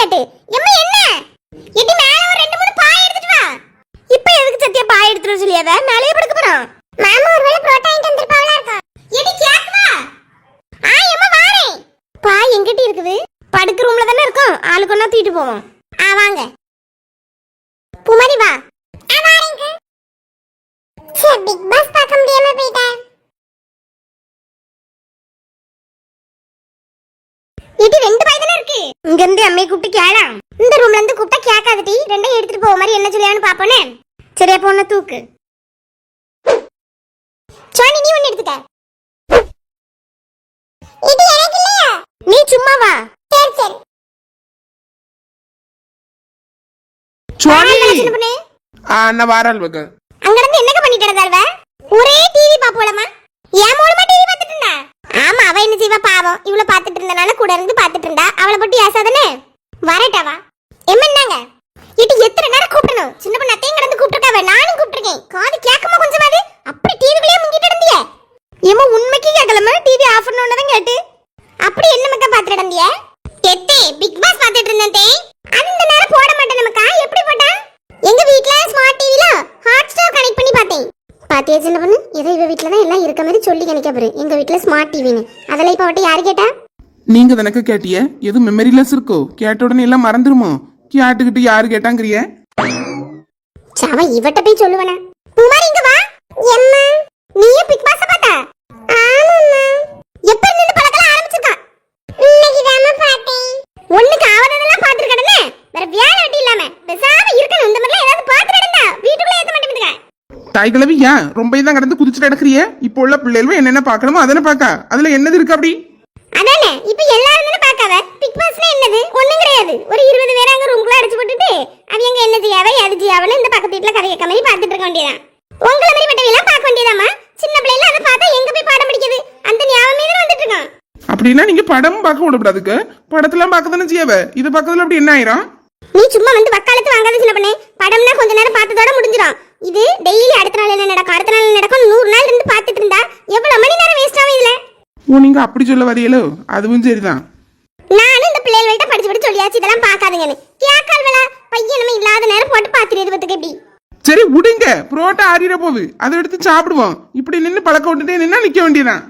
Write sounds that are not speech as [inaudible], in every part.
கேட்டு. எம்மா என்ன? எடி மேல ஒரு ரெண்டு மூணு பாய் எடுத்துட்டு வா. இப்ப எதுக்கு சத்தியா பாய் எடுத்துட்டு வர சொல்லியாவ மேலேயே படுக்க போறோம். மாமா ஒருவேளை புரோட்டா வாங்கிட்டு வந்திருப்பாவளா இருக்கும் எடி கேக் வா. ஆ எம்மா வாரேன் பாய் எங்கிட்ட இருக்குது? படுக்க ரூம்ல தானே இருக்கும். ஆளுக்கு ஒண்ணா தூக்கிட்டு போவோம். ஆ வாங்க. புமரி வா. ஆ வாரேங்க. சே பிக் பாஸ் பார்க்க முடியாம போயிட்டேன் இது ரெண்டு இங்க இருந்து அம்மையை கூப்பிட்டு கேளாம். இந்த ரூம்ல இருந்து கூப்பிட்டா கேட்காதடி ரெண்டையும் எடுத்துட்டு போக மாதிரி என்ன சொல்லியான்னு பாப்போனே சரியா போன தூக்கு. சோனி நீ ஒண்ணு எடுத்துக்க. இது எனக்கு இல்லையா? நீ சும்மா வா. சரி சரி. சுவாமி நான் வாரால் வைக்க அங்க இருந்து என்னங்க பண்ணிட்டு இருந்தாள்வ ஒரே டிவி பாப்போலமா ஏன் மூலமா டிவி பார்த்துட்டு இருந்தா ஆமா அவ என்ன செய்வா பாவம் இவள பார்த்துட்டு இருந்தனால கூட இருந்து பார்த்துட்டு இருந்தா அவளை பத்தி ஏசாதானே வரட்டாவா எம்மன்னாங்க இது எத்தனை நேரம் கூப்பிடணும் சின்ன பொண்ணு அத்தையும் கிடந்து கூப்பிட்டுருக்காவ நானும் கூப்பிட்டுருக்கேன் காது கேட்கமா கொஞ்சமாது அப்படி டிவிக்குள்ளேயே முங்கிட்டு இருந்திய ஏமா உண்மைக்கு கேட்கலமா டிவி ஆஃப் கேட்டு அப்படி என்ன மக்கா பார்த்துட்டு இருந்திய கெத்தே பிக் பாஸ் பார்த்துட்டு இருந்தேன் தே. அந்த நேரம் போட மாட்டேன் நமக்கா எப்படி போட்டா? எங்க வீட்ல ஸ்மார்ட் டிவில ஹாட் ஸ்டார் கனெக்ட் பண்ணி பார்த்தேன். பாத்தியா சின்ன பொண்ணு? ஏதோ இவ வீட்ல தான் எல்லாம் இருக்க மாதிரி சொல்லி நினைக்க பாரு எங்க வீட்ல ஸ்மார்ட் டிவின்னு அதெல்லாம் இப்ப அவட்ட யாரு கேட்டா? நீங்க தனக்கு கேட்டிய? எது மெமரிலெஸ் இருக்கோ? கேட்ட உடனே எல்லாம் மறந்துருமோ? கேட்டுக்கிட்டு யாரு கேட்டாங்கறிய? சவ இவட்ட போய் சொல்லுவனா. குமார் இங்க வா. எம்மா நீயே பிக் பாஸ் பார்த்தா ஆமாம்மா. எப்ப இருந்து பழக்கலாம் ஆரம்பிச்சிருக்கா இன்னைக்கு தாமா பார்த்தேன் ஒண்ணுக்கு ஆவதெல்லாம் பாத்துருக்கடனே வேற வேலை வெட்டி இல்லாம பேசாம இருக்கணும். இந்த மாதிரிலாம் ஏதாவது பாத்துறடா வீட்டுக்குள்ள ஏத்த மாட்டேங்குதுங்க தாய் கிழவி ஏன் ரொம்ப தான் கடந்து குதிச்சுட்டு கிடக்குறிய இப்போ உள்ள பிள்ளைகளும் என்னென்ன பார்க்கணுமோ அதனை பார்க்க? அதுல என்னது இருக்கு அப்படி? அதானே இப்ப எல்லாரும் தானே பார்க்காவ பிக் பாஸ்னா என்னது? ஒண்ணும் கிடையாது. ஒரு இருபது பேரை அங்க ரூம்குள்ள அடைச்சு போட்டுட்டு அவங்க என்ன செய்யாவ எது செய்யாவன்னு இந்த பக்கத்து வீட்டுல கதை கேட்க மாதிரி பார்த்துட்டு இருக்க வேண்டியதான் உங்களை மாதிரி பட்டவையெல்லாம் பார்க்க சின்ன பிள்ளைல அதை பார்த்தா எங்க போய் பாடம் படிக்குது அந்த ஞாபகமே தான் வந்துட்டு இருக்கான். அப்படின்னா நீங்க படம் பார்க்க விடக்கூடாதுக்கு படத்தெல்லாம் பார்க்க தானே செய்யாவ இது பக்கத்துல அப்படி என்ன ஆயிரும்? நீ சும்மா வந்து வக்காலத்து வாங்காத சின்ன பண்ணே. படம்னா கொஞ்ச நேரம் பார்த்ததோட முடிஞ்சிடும். இது டெய்லி அடுத்த நாள் என்ன நடக்கும்? அடுத்த நாள் நடக்கும் நூறு நாள் இருந்து பார்த்துட்டு இருந்தா எவ்வளவு மணி நேரம் வேஸ்ட் ஆகும் இதுல? ஓ நீங்க அப்படி சொல்ல வரையலோ? அதுவும் சரிதான். நானும் இந்த பிள்ளைகள்கிட்ட படிச்சு படிச்சு சொல்லியாச்சு. இதெல்லாம் பார்க்காதுங்கன்னு. கேட்கால்வலா பையன் நம்ம இல்லாத நேரம் போட்டு பார்த்துட்டு பத்துக்கு எப்படி? சரி விடுங்க. புரோட்டா ஆறிட போகுது. அதை எடுத்து சாப்பிடுவோம். இப்படி நின்று பழக்க விட்டுட்டே நின்னா நிக்க வேண்டியதான்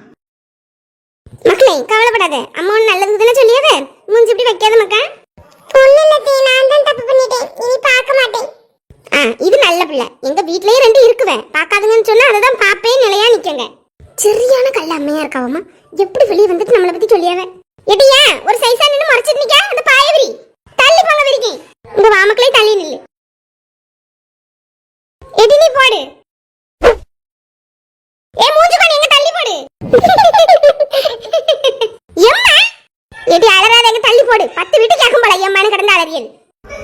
மக்களே கவலைப்படாத. அம்மா ஒன்று நல்லது தானே சொல்லியது? மூஞ்சி இப்படி வைக்காத மக்கா இது நல்ல பிள்ளை. எங்க வீட்லயே ரெண்டு இருக்குவேன் பார்க்காதுங்கன்னு சொன்னா அதை தான் பாப்பேன் நிலையா நிக்கங்க. சரியான கல்ல அம்மையா இருக்காவம்மா. எப்படி வெளியே வந்துட்டு நம்மளை பத்தி சொல்லியாவ? எடியா ஒரு சைஸா நின்னு மறைச்சிட்டு நிக்க? அந்த பாயவரி தள்ளி போங்க விரிக்கி உங்க வாமக்களே தள்ளி நில்லு எடி நீ போடு ஏ மூஞ்சி பண்ணி எங்க தள்ளி போடு எம்மா எடி அலறாத எங்க தள்ளி போடு பத்து வீட்டு கேட்கும் போல எம்மானு கிடந்த அலறியல்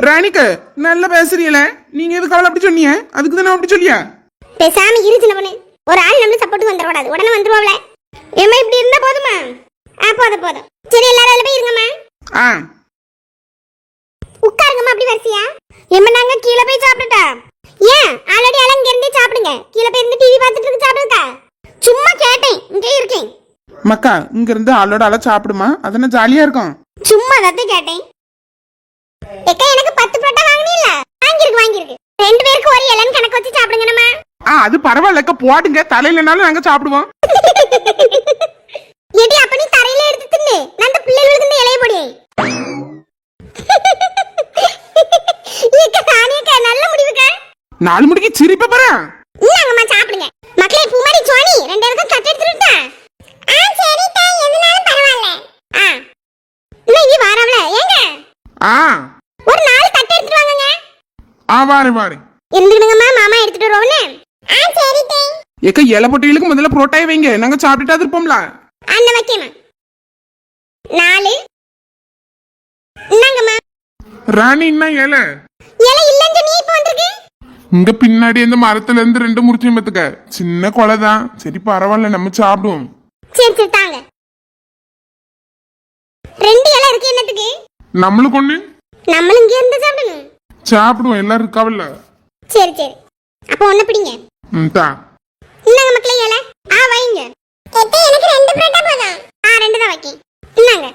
ராணிக்க நல்லா பேசுறீங்களே. நீங்க எதுக்கு அவளை அப்படி சொன்னீங்க? அதுக்கு தானே அப்படி சொல்லியா? பேசாம இரு சின்ன பொண்ணு ஒரு ஆள் நம்மளுக்கு சப்போர்ட் வந்துடக்கூடாது. உடனே வந்துருவாப்ல. ஏம்மா இப்படி இருந்தா போதுமா? ஆ போதும் போதும். சரி எல்லாரும் அதுல போய் இருங்கம்மா. ஆ. உட்காருங்கம்மா அப்படி வரிசையா. எம்மா நாங்க கீழே போய் சாப்பிட்டுட்டா ஏன்? ஆல்ரெடி எல்லாம் இங்க இருந்தே சாப்பிடுங்க. கீழே போய் இருந்து டிவி பார்த்துட்டு இருக்கு சாப்பிடுக்கா சும்மா கேட்டேன் இங்கே இருக்கேன். மக்கா இங்க இருந்து ஆளோட ஆள சாப்பிடுமா? அதென்ன ஜாலியா இருக்கும்? சும்மா தத்தை கேட்டேன். எக்கா எனக்கு பத்து பரோட்டா வாங்கினீல்ல வாங்கிருக்கு வாங்கிருக்கு ரெண்டு பேருக்கு ஒரு இலன்னு கணக்கு வச்சு சாப்பிடுங்க நம்ம ஆ அது பரவாயில்லக்கா போடுங்க. தலையிலனாலும் நாங்க சாப்பிடுவோம். [laughs] எடி அப்ப நீ தரையில எடுத்து தின்னு. நான் அந்த பிள்ளைகளுக்கு இந்த இலைய பொடி. [laughs] ஏக்கா தானியக்கா நல்ல முடிவுக்கா. நாலு மணிக்கு சிரிப்ப பாரு இந்தாங்கம்மா சாப்பிடுங்க. மக்களே பூமாரி சோனி ரெண்டு பேருக்கும் தட்டு எடுத்துட்டா ஆ சரிதா எதுனாலும் பரவாயில்ல. ஆ. இல்லை இங்க வாராவல. ஏங்க? ஆ ஒரு நாலு தட்டு எடுத்துட்டு வாங்கங்க ஆ வாரு வாரு. இருந்துடுங்கம்மா மாமா எடுத்துட்டு வருவோன்னு ஆ சரிதே ஏக்கா இலை பொட்டிகளுக்கு முதல்ல புரோட்டாய் வைங்க. நாங்க சாப்பிட்டுட்டா இருப்போம்ல அந்த வைக்கமா நாலு. இந்தாங்கம்மா ராணி என்ன இலை? இலை இல்லைன்னு சொன்னீங்க இப்போ வந்திருக்கு. இங்க பின்னாடி இந்த மரத்துல இருந்து ரெண்டு முறிச்சியும் பத்துக்க. சின்ன கொலை தான் சரி பரவாயில்ல நம்ம சாப்பிடுவோம். சரி சரி தாங்க. ரெண்டு இலை இருக்கு என்னத்துக்கு? நம்மளுக்கு ஒண்ணு? நம்மளும் இங்கே இருந்து சாப்பிடணும். சாப்பிடுவோம் எல்லாரும் இருக்காவல்ல சரி சரி. அப்போ ஒண்ணு பிடிங்க. ம் தா. இந்தாங்க மக்களே இலை. ஆ வைங்க. எனக்கு ரெண்டு பரோட்டா போதும். ஆ ரெண்டு தான் வைக்கேன். இந்தாங்க.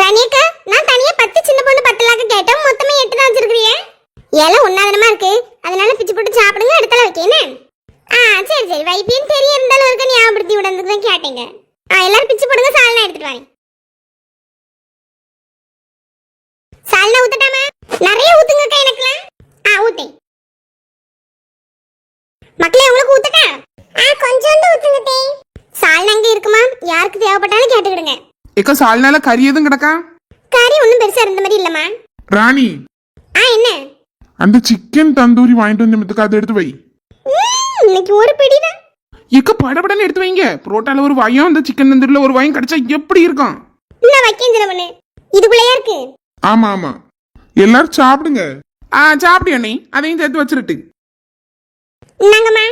ராணியக்கா நான் தனியா பத்து எல்லாம் ஒன்னாதனமா இருக்கு. அதனால பிச்சு போட்டு சாப்பிடுங்க அடுத்தால வைக்கேன்னு ஆ சரி சரி. வைப்பியும் தெரிய இருந்தாலும் இருக்க ஞாபகப்படுத்தி விடுறதுக்கு தான் கேட்டேங்க. ஆ எல்லாரும் பிச்சு போடுங்க சால்னா எடுத்துட்டு வரேன் சால்னா ஊத்தட்டாமா? நிறைய ஊத்துங்கக்கா எனக்குலாம். ஆ ஊத்தேன் மக்களே உங்களுக்கு ஊத்தட்டா ஆ கொஞ்சோண்டு ஊத்துங்க தே. சால்னா அங்க இருக்குமா? யாருக்கு தேவைப்பட்டாலும் கேட்டுக்கிடுங்க. ஏக்கா சால்னால கறி எதுவும் கிடக்கா? கறி ஒன்றும் பெருசா இருந்த மாதிரி இல்லம்மா. ராணி. ஆ என்ன? அந்த சிக்கன் தந்தூரி வாங்கிட்டு வந்து மித்துக்கு அதை எடுத்து வை. இன்னைக்கு ஒரு பிடிதான். ஏக்கா படபடன்னு எடுத்து வைங்க. புரோட்டால ஒரு வாயும் அந்த சிக்கன் தந்தூரில ஒரு வாயும் கிடைச்சா எப்படி இருக்கும் இன்னும் வைக்கேன் சிலவனு. இதுக்குள்ளேயா இருக்கு. ஆமா ஆமா. எல்லாரும் சாப்பிடுங்க. ஆ சாப்பிடு அண்ணி. அதையும் சேர்த்து வச்சிருட்டு. இந்தாங்கம்மா.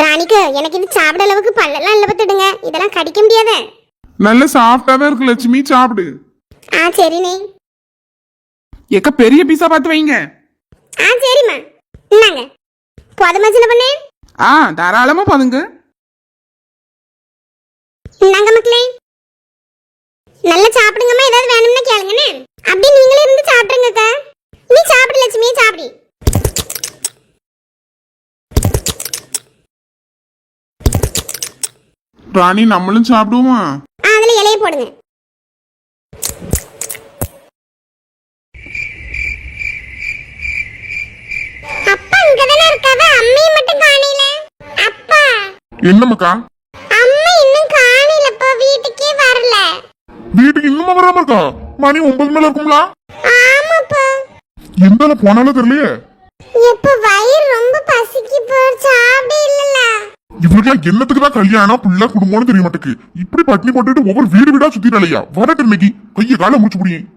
ராணிக்கு எனக்கு இது சாப்பிட அளவுக்கு பல்லெல்லாம் இல்ல பத்துடுங்க இதெல்லாம் கடிக்க முடியாத. நல்ல சாஃப்டா தான் இருக்கு லட்சுமி. சாப்பிடு. ஆ சரிண்ணே ஏக்கா பெரிய பீஸா பார்த்து வைங்க. ஆ சரிம்மா. இந்தாங்க. போதுமா சின்ன பண்ணே? ஆ தாராளமா போதுங்க. இந்தாங்க மக்களே. நல்லா சாப்பிடுங்கம்மா ஏதாவது வேணும்னா கேளுங்கண்ணே. அப்படியே நீங்களே இருந்து சாப்பிடுங்கக்கா நீ சாப்பிடு லட்சுமி சாப்பிடு. ராணி நம்மளும் சாப்பிடுவோமா? ஆ அதுல இலைய போடுங்க. அப்பா இங்கதானே இருக்காவ? அம்மையை மட்டும் காணல அப்பா. என்னமாக்கா அம்மா இன்னும் காணலப்பா வீட்டுக்கே வரல வீட்டுக்கு இன்னும் வராம இருக்கா? மணி ஒன்பது மேல இருக்கும்ல? ஆமாப்பா. எந்த போனாலும் தெரியலையே. எப்ப வயிறு ரொம்ப பசிக்கு போ சாப்பிட இல்லல இவருக்கெல்லாம் என்னத்துக்கு தான் கல்யாணம்? புள்ள குடும்பம்னு தெரிய மாட்டேக்கு. இப்படி பட்டினி போட்டுட்டு ஒவ்வொரு வீடு வீடா சுத்திட்டாலையா வரட்டு இன்னைக்கு கைய கால முடிச்சு புடியும்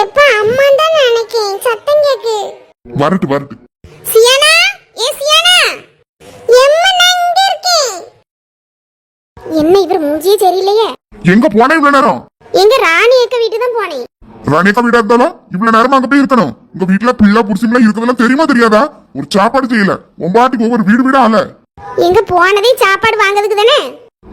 எப்ப அம்மா தான் நினைக்கேன். சத்தம் கேக்கு. வரட்டு வரட்டு. சியானா? ஏ சியானா? எம்மா நான் இங்க இருக்கேன். என்ன இவர் மூஞ்சியே சரியில்லையே? எங்க போன இவ்வளவு நேரம்? எங்க ராணி அக்க வீட்டு தான் போனேன். ராணியக்கா வீடா இருந்தாலும் இவ்வளவு நேரமா அங்க போய் இருக்கணும். உங்க வீட்டுல பிள்ளை புடிச்சுங்களா இருக்கிறதெல்லாம் தெரியுமா தெரியாதா? ஒரு சாப்பாடு செய்யல. ஒம்பாட்டுக்கு ஒவ்வொரு வீடு வீடா ஆல எங்க போனதே சாப்பாடு வாங்குறதுக்கு தானே?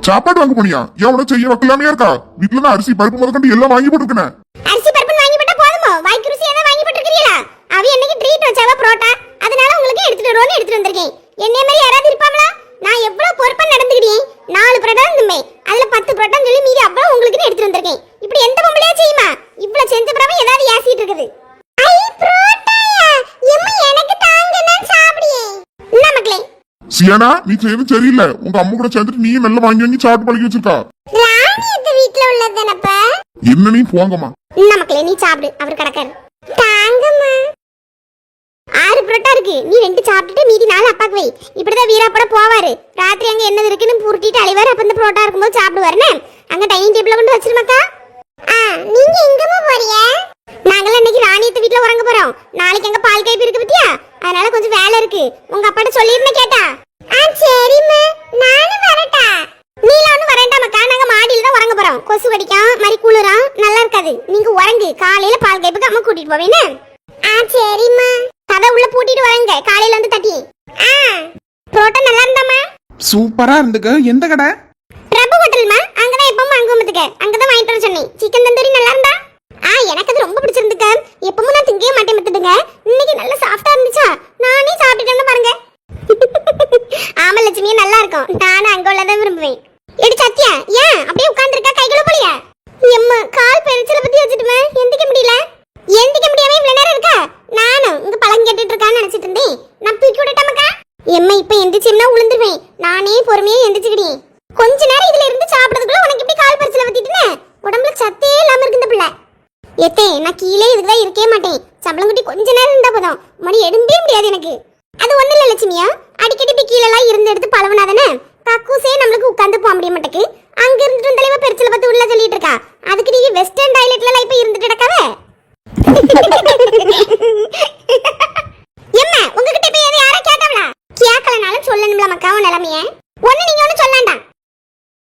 சாப்பாடு வாங்க போனியா? ஏன் உனக்கு செய்ய வைக்கலாமே இருக்கா? வீட்டுல தான் அரிசி பருப்பு முதற்கொண்டு எல்லாம் வாங்கி போட்டுருக்கேன். அரிசி பருப்பு வாங்கி போட்டா போதுமோ? வாய்க்கு ருசி ஏதாவது வாங்கி போட்டுருக்கீங்களா அவ என்னைக்கு ட்ரீட் வச்சாவ புரோட்டா? அதனால உங்களுக்கு எடுத்துட்டு வருவோம்னு எடுத்துட்டு வந்திருக்கேன். என்னைய மாதிரி யாராவது இருப்பாங்களா? நான் எவ்வளவு பொறுப்பா நடந்துக்கிட்டேன். நாலு புரோட்டா இருந்துமே. அதுல பத்து புரோட்டா சொல்லி மீதி அவ்வளவு உங்களுக்கு எடுத்துட்டு வந்திருக்கேன். இப்படி எந்த பொம்பளையா செய்யுமா? இவ்வளவு செஞ்ச பிறகு ஏதாவது ஏசிட்டு இருக்குது. ஐ புரோட்டாயா? எம்மா எனக்கு தாங்க நான் சாப்பிடியே. என்ன மக்களே. சியானா நீ செய்யறது சரியில்லை. உங்க அம்மா கூட சேர்ந்துட்டு நீ நல்லா வாங்கி வாங்கி சாப்பிட்டு பழகி வச்சிருக்கா. ராணி அந்த வீட்ல உள்ளதுதானப்பா என்ன நீ போங்கம்மா. என்ன மக்களே நீ சாப்பிடு. அவர் கிடக்காரு. தாங்கம்மா. ஆறு புரோட்டா இருக்கு. நீ ரெண்டு சாப்பிட்டுட்டு மீதி நாலு அப்பாக்கு வை. இப்படிதான் வீராப்பட போவாரு. ராத்திரி அங்க என்னது இருக்குன்னு புருட்டிட்டு அழிவாரு அப்ப இந்த புரோட்டா இருக்கும்போது சாப்பிடுவாருன்னு. அங்க டைனிங் டேபிள்ல கொண்டு வச்சிருமாக்கா ஆ நீங்க எங்கம்மா போறீங்க? நாங்களாம் இன்னைக்கு ராணியத்து வீட்ல உறங்க போறோம். நாளைக்கு எங்க பால் கைப்பு இருக்கு பத்தியா? அதனால கொஞ்சம் வேலை இருக்கு. உங்க அப்பாட்ட சொல்லிருந்தேன் கேட்டா. ஆ சரிம்மா. நானும் வரட்டா. நீல வரேன்டா மக்கா. நாங்க மாடியில தான் உறங்க போறோம். கொசு கடிக்கும் மாதிரி குளிரும். நல்லா இருக்காது. நீங்க உறங்கு. காலையில பால் கைப்புக்கு அம்மா கூட்டிட்டு போவேன்னு. ஆ சரிம்மா. கதை உள்ள பூட்டிட்டு வரங்க காலையில வந்து தட்டி. ஆ புரோட்டா நல்லா இருந்தாமா சூப்பரா இருந்துக்க எந்த கடை? பிரபு ஹோட்டல்மா? அங்கதான் எப்பவும் அங்க வந்துக்க அங்கதான் வாங்கிட்டு வர சொன்னேன். சிக்கன் தந்தூரி நல்லா இருந்தா? ஆ எனக்கு அது ரொம்ப பிடிச்சிருந்துக்க எப்பவும் நான் திங்கவே மாட்டேன் மத்துடுங்க இன்னைக்கு நல்ல சாஃப்டா இருந்துச்சா நானே சாப்பிட்டுட்டேன்னு பாருங்க ஆமா லட்சுமி நல்லா இருக்கும் நானும் அங்க உள்ளதான் விரும்புவேன் எடி சத்யா ஏன் அப்படியே உட்கார்ந்து இருக்கா கைகளை போலியா எம்மா கால் பெருச்சல பத்தி வச்சுட்டுமே எந்திக்க முடியல எந்திக்க முடியாம இவ்வளவு நேரம் இருக்கா நானும் இங்க பழம் கேட்டுட்டு இருக்கான்னு நினைச்சிட்டு இருந்தேன் நான் தூக்கி விடட்டாமக்கா எம்மா இப்ப எந்திரிச்சுன்னா உளுந்துருவேன். நானே பொறுமையா எந்திரிச்சுக்கிட்டேன். கொஞ்ச நேரம் இதுல இருந்து சாப்பிடுறதுக்குள்ள உனக்கு இப்படி கால் பரிசல பத்திட்டுனே உடம்புல சத்தே இல்லாம இருக்கு இந்த பிள்ளை. எத்தே நான் கீழே இதுக்கு தான் இருக்கவே மாட்டேன். சம்பளம் குட்டி கொஞ்ச நேரம் இருந்தா போதும். மணி எடும்பே முடியாது எனக்கு. அது ஒண்ணு இல்ல லட்சுமியா. அடிக்கடி இப்படி கீழே எல்லாம் இருந்து எடுத்து பழவனா தானே?